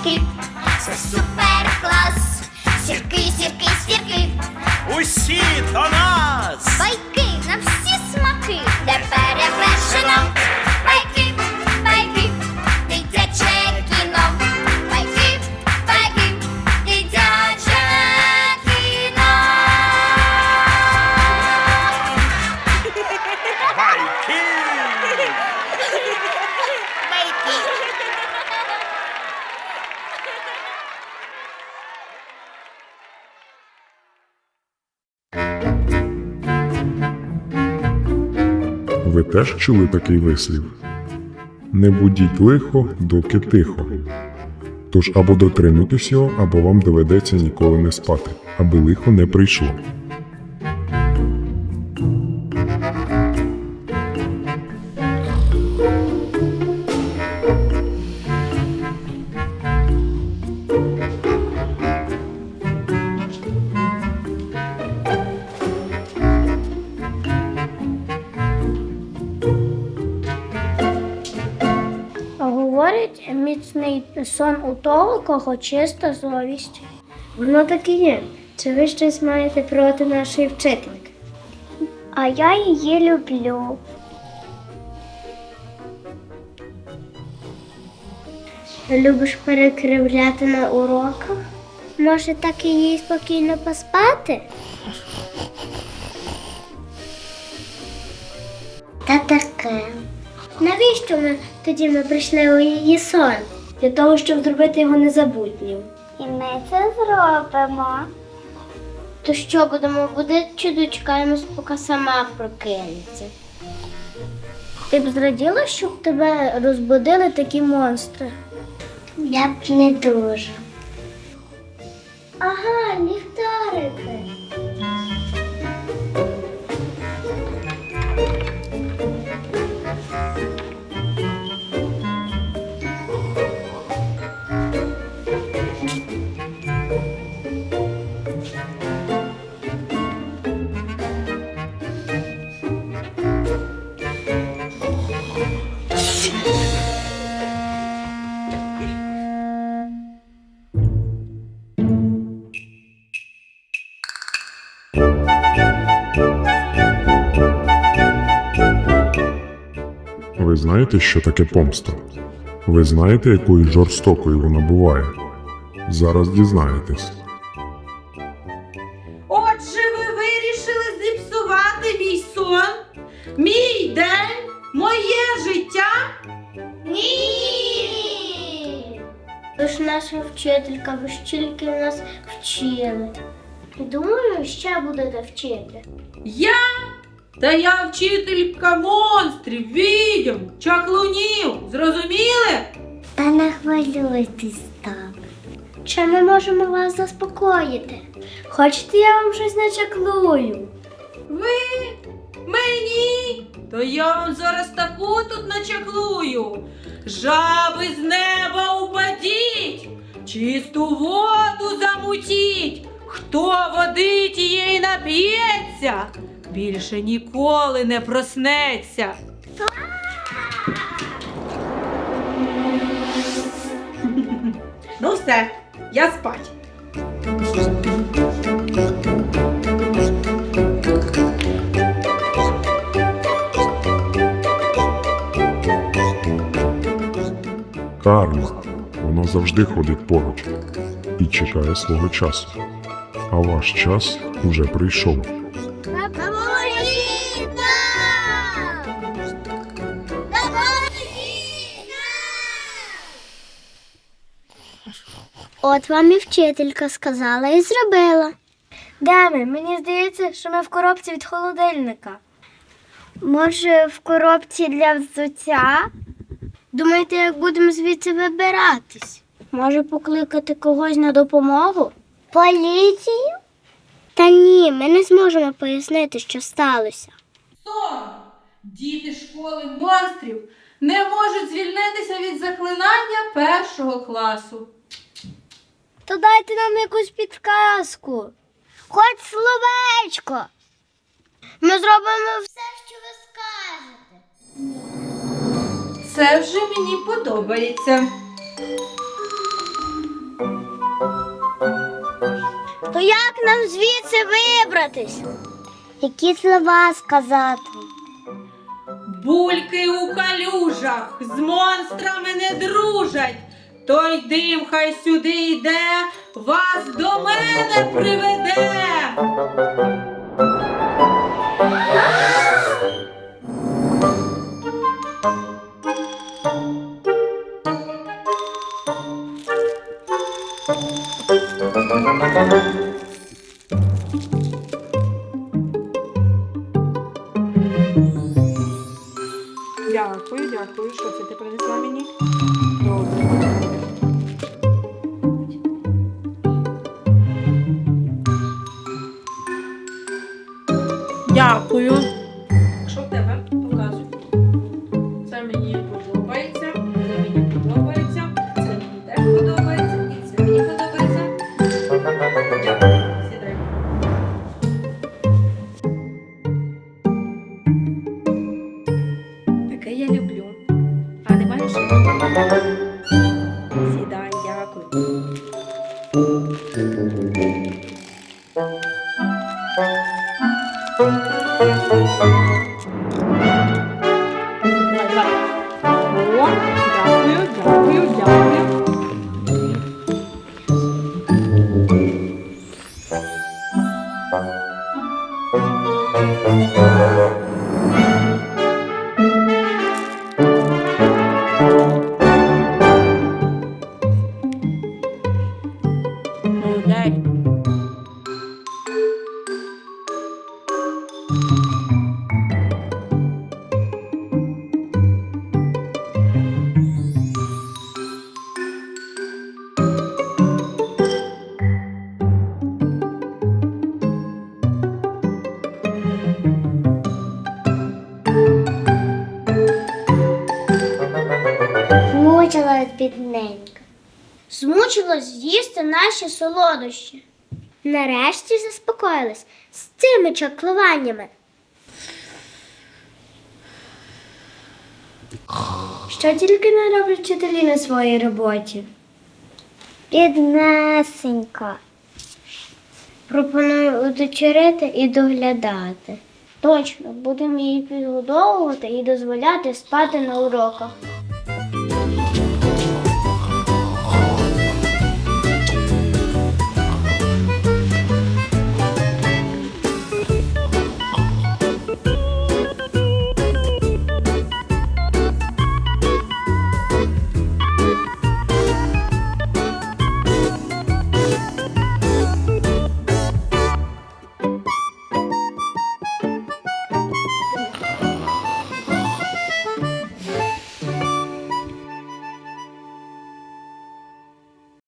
aqui. Sou super. Ви теж чули такий вислів? Не будіть лихо, доки тихо. Тож або дотримуйтесь його, або вам доведеться ніколи не спати, аби лихо не прийшло. Міцний сон у того, кого чиста совість. Воно так і є. Чи ви щось маєте проти нашої вчительки? А я її люблю. Любиш перекривляти на уроках? Може, так і їй спокійно поспати? Та таке. Навіщо ми тоді ми прийшли у її сон? Для того, щоб зробити його незабутнім. І ми це зробимо. То що будемо будити чи дочекаємось, поки сама прокинеться? Ти б зраділа, щоб тебе розбудили такі монстри? Я б не дуже. Ага, ліхтарики. Ви знаєте, що таке помста? Ви знаєте, якою жорстокою вона буває? Зараз дізнаєтесь. Отже, ви вирішили зіпсувати мій сон, мій день, моє життя. Ні. Тож наша вчителька, ви ж тільки нас вчили. Думаю, ще будете вчити. Я? Та я вчителька монстрів, відьом, чаклунів. Зрозуміли? Та не хвилюйтесь так. Чи ми можемо вас заспокоїти? Хочете, я вам щось начаклую? Ви? Мені? То я вам зараз таку тут начаклую. Жаби з неба упадіть, чисту воду замутіть. Хто води тієї нап'ється, більше ніколи не проснеться. Ну все, я спать. Карма. Воно завжди ходить поруч і чекає свого часу. А ваш час уже прийшов. От вам і вчителька сказала і зробила. Де ми? Мені здається, що ми в коробці від холодильника. Може, в коробці для взуття? Думаєте, як будемо звідси вибиратись? Може покликати когось на допомогу? Поліцію? Та ні, ми не зможемо пояснити, що сталося. Сон! Діти школи монстрів не можуть звільнитися від заклинання першого класу. То дайте нам якусь підказку. Хоч словечко. Ми зробимо все, що ви скажете. Це вже мені подобається. То як нам звідси вибратись? Які слова сказати? Бульки у калюжах з монстрами не дружать. Той дим хай сюди йде, вас до мене приведе. Що це ти принесла мені? Добре. Дякую. Сідай, Змучилась бідненька. Змучилась з'їсти наші солодощі. Нарешті заспокоїлась з цими чаклуваннями. Що тільки не роблять вчителі на своїй роботі? Біднесенька. Пропоную удочерити і доглядати. Точно, будемо її підгодовувати і дозволяти спати на уроках.